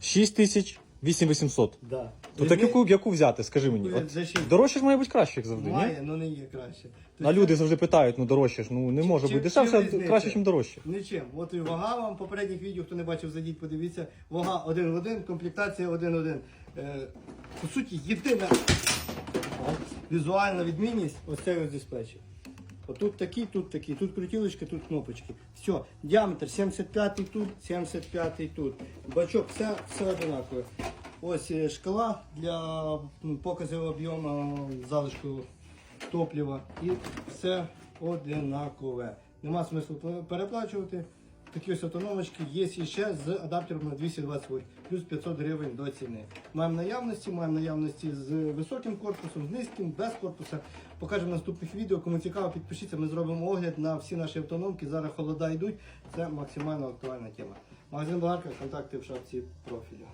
6 тисяч 8800. Да. То так яку, яку взяти, скажи мені. От, За шість. дорожче ж має бути краще, як завжди, ні? Має, але не є краще. А люди завжди питають, ну дорожче ж, ну не може Чим- бути дешевше, чим а різниця? краще, ніж дорожче. Нічим. От і вага вам попередніх відео, хто не бачив, зайдіть, подивіться. Вага один в один, комплектація один в один. Е, по суті, єдина візуальна відмінність ось цей ось дисплейчик. Отут такі, тут такі, тут крутілочки, тут кнопочки. Все, діаметр 75 тут, 75 тут. Бачок, все, все одинакове. Ось е, шкала для показу об'єму залишку топлива і все одинакове. Нема смислу переплачувати. Такі ось автономочки є ще з адаптером на 220 вольт, плюс 500 гривень до ціни. Маємо наявності, маємо наявності з високим корпусом, з низьким, без корпуса. Покажемо в наступних відео. Кому цікаво, підпишіться, ми зробимо огляд на всі наші автономки. Зараз холода йдуть. Це максимально актуальна тема. Магазин Ларка, контакти в шапці профілю.